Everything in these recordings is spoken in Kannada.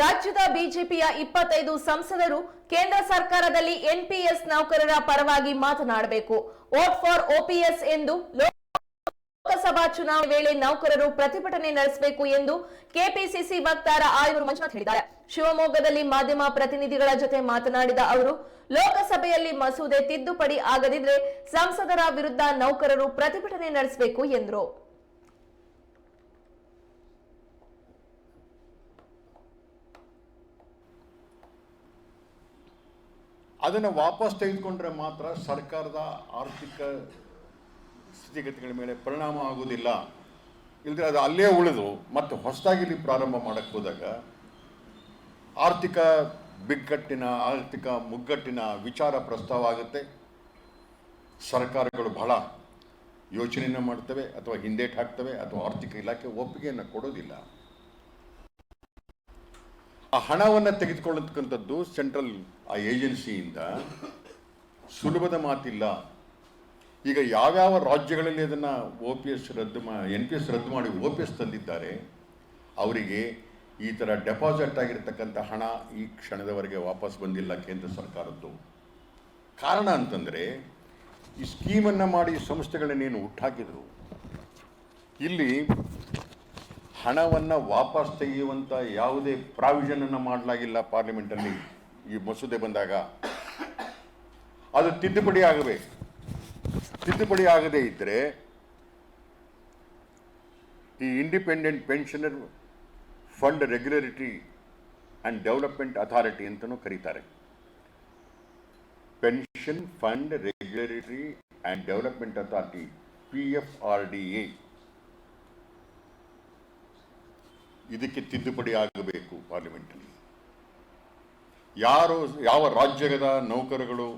ರಾಜ್ಯದ ಬಿಜೆಪಿಯ ಇಪ್ಪತ್ತೈದು ಸಂಸದರು ಕೇಂದ್ರ ಸರ್ಕಾರದಲ್ಲಿ ಎನ್ಪಿಎಸ್ ನೌಕರರ ಪರವಾಗಿ ಮಾತನಾಡಬೇಕು. ವೋಟ್ ಫಾರ್ ಓಪಿಎಸ್ ಎಂದು ಲೋಕಸಭಾ ಚುನಾವಣೆ ವೇಳೆ ನೌಕರರು ಪ್ರತಿಭಟನೆ ನಡೆಸಬೇಕು ಎಂದು ಕೆಪಿಸಿಸಿ ವಕ್ತಾರ ಆಯೂರು ಮಂಜುನಾಥ್ ಹೇಳಿದ್ದಾರೆ. ಶಿವಮೊಗ್ಗದಲ್ಲಿ ಮಾಧ್ಯಮ ಪ್ರತಿನಿಧಿಗಳ ಜೊತೆ ಮಾತನಾಡಿದ ಅವರು, ಲೋಕಸಭೆಯಲ್ಲಿ ಮಸೂದೆ ತಿದ್ದುಪಡಿ ಆಗದಿದ್ರೆ ಸಂಸದರ ವಿರುದ್ಧ ನೌಕರರು ಪ್ರತಿಭಟನೆ ನಡೆಸಬೇಕು ಎಂದರು. ಅದನ್ನು ವಾಪಸ್ ತೆಗೆದುಕೊಂಡ್ರೆ ಮಾತ್ರ ಸರ್ಕಾರದ ಆರ್ಥಿಕ ಸ್ಥಿತಿಗತಿಗಳ ಮೇಲೆ ಪರಿಣಾಮ ಆಗುವುದಿಲ್ಲ. ಇಲ್ಲದ್ರೆ ಅದು ಅಲ್ಲೇ ಉಳಿದು ಮತ್ತು ಹೊಸದಾಗಿ ಇಲ್ಲಿ ಪ್ರಾರಂಭ ಮಾಡಕ್ಕೆ ಹೋದಾಗ ಆರ್ಥಿಕ ಬಿಕ್ಕಟ್ಟಿನ, ಆರ್ಥಿಕ ಮುಗ್ಗಟ್ಟಿನ ವಿಚಾರ ಪ್ರಸ್ತಾವ ಆಗುತ್ತೆ. ಸರ್ಕಾರಗಳು ಬಹಳ ಯೋಚನೆಯನ್ನು ಮಾಡ್ತವೆ ಅಥವಾ ಹಿಂದೇಟು ಹಾಕ್ತವೆ ಅಥವಾ ಆರ್ಥಿಕ ಇಲಾಖೆ ಒಪ್ಪಿಗೆಯನ್ನು ಕೊಡೋದಿಲ್ಲ. ಆ ಹಣವನ್ನು ತೆಗೆದುಕೊಳ್ಳತಕ್ಕಂಥದ್ದು ಸೆಂಟ್ರಲ್ ಆ ಏಜೆನ್ಸಿಯಿಂದ ಸುಲಭದ ಮಾತಿಲ್ಲ. ಈಗ ಯಾವ್ಯಾವ ರಾಜ್ಯಗಳಲ್ಲಿ ಅದನ್ನು ಒ ಪಿ ಎಸ್ ರದ್ದು ಮಾ ಎನ್ ಪಿ ಎಸ್ ರದ್ದು ಮಾಡಿ ಒ ಪಿ ಎಸ್ ತಂದಿದ್ದಾರೆ, ಅವರಿಗೆ ಈ ಥರ ಡೆಪಾಸಿಟ್ ಆಗಿರ್ತಕ್ಕಂಥ ಹಣ ಈ ಕ್ಷಣದವರೆಗೆ ವಾಪಸ್ ಬಂದಿಲ್ಲ ಕೇಂದ್ರ ಸರ್ಕಾರದ್ದು. ಕಾರಣ ಅಂತಂದರೆ, ಈ ಸ್ಕೀಮನ್ನು ಮಾಡಿ ಸಂಸ್ಥೆಗಳನ್ನೇನು ಹುಟ್ಟಾಕಿದ್ರು ಇಲ್ಲಿ ಹಣವನ್ನು ವಾಪಸ್ ತೆಗೆಯುವಂಥ ಯಾವುದೇ ಪ್ರಾವಿಷನನ್ನು ಮಾಡಲಾಗಿಲ್ಲ ಪಾರ್ಲಿಮೆಂಟಲ್ಲಿ ಈ ಮಸೂದೆ ಬಂದಾಗ. ಅದು ತಿದ್ದುಪಡಿ ಆಗಬೇಕು. ತಿದ್ದುಪಡಿ ಆಗದೇ ಇದ್ದರೆ ಈ independent pensioner fund regularity and development authority ಅಂತಲೂ ಕರೀತಾರೆ. Pension fund regularity and development authority P F R D A ಇದಕ್ಕೆ ತಿದ್ದುಪಡಿ ಆಗಬೇಕು ಪಾರ್ಲಿಮೆಂಟಲ್ಲಿ. ಯಾರು, ಯಾವ ರಾಜ್ಯದ ನೌಕರಗಳು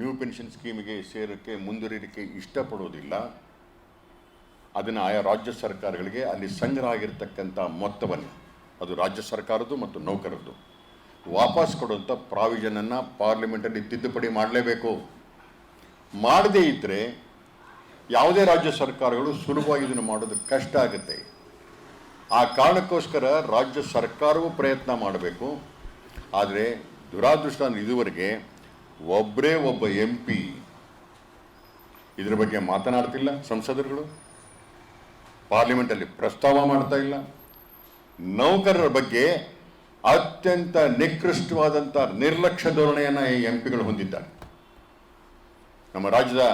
ನ್ಯೂ ಪೆನ್ಷನ್ ಸ್ಕೀಮಿಗೆ ಸೇರೋಕ್ಕೆ ಮುಂದುವರಿಲಿಕ್ಕೆ ಇಷ್ಟಪಡೋದಿಲ್ಲ, ಅದನ್ನು ಆಯಾ ರಾಜ್ಯ ಸರ್ಕಾರಗಳಿಗೆ ಅಲ್ಲಿ ಸಂಗ್ರಹ ಆಗಿರ್ತಕ್ಕಂಥ ಮೊತ್ತವನ್ನು. ಅದು ರಾಜ್ಯ ಸರ್ಕಾರದ್ದು ಮತ್ತು ನೌಕರದ್ದು. ವಾಪಸ್ ಕೊಡುವಂಥ ಪ್ರಾವಿಷನನ್ನು ಪಾರ್ಲಿಮೆಂಟಲ್ಲಿ ತಿದ್ದುಪಡಿ ಮಾಡಲೇಬೇಕು. ಮಾಡದೇ ಇದ್ದರೆ ಯಾವುದೇ ರಾಜ್ಯ ಸರ್ಕಾರಗಳು ಸುಲಭವಾಗಿ ಇದನ್ನು ಮಾಡೋದು ಕಷ್ಟ ಆಗುತ್ತೆ. ಆ ಕಾರಣಕ್ಕೋಸ್ಕರ ರಾಜ್ಯ ಸರ್ಕಾರವೂ ಪ್ರಯತ್ನ ಮಾಡಬೇಕು. ಆದರೆ ದುರಾದೃಷ್ಟ ಇದುವರೆಗೆ ಒಬ್ಬರೇ ಒಬ್ಬ ಎಂ ಪಿ ಇದರ ಬಗ್ಗೆ ಮಾತನಾಡ್ತಿಲ್ಲ ಸಂಸದರುಗಳು. ಪಾರ್ಲಿಮೆಂಟಲ್ಲಿ ಪ್ರಸ್ತಾವ ಮಾಡ್ತಾ ಇಲ್ಲ. ನೌಕರರ ಬಗ್ಗೆ ಅತ್ಯಂತ ನಿಕೃಷ್ಟವಾದಂಥ ನಿರ್ಲಕ್ಷ್ಯ ಧೋರಣೆಯನ್ನು ಈ ಎಂ ಪಿಗಳು ಹೊಂದಿದ್ದಾರೆ. ನಮ್ಮ ರಾಜ್ಯದ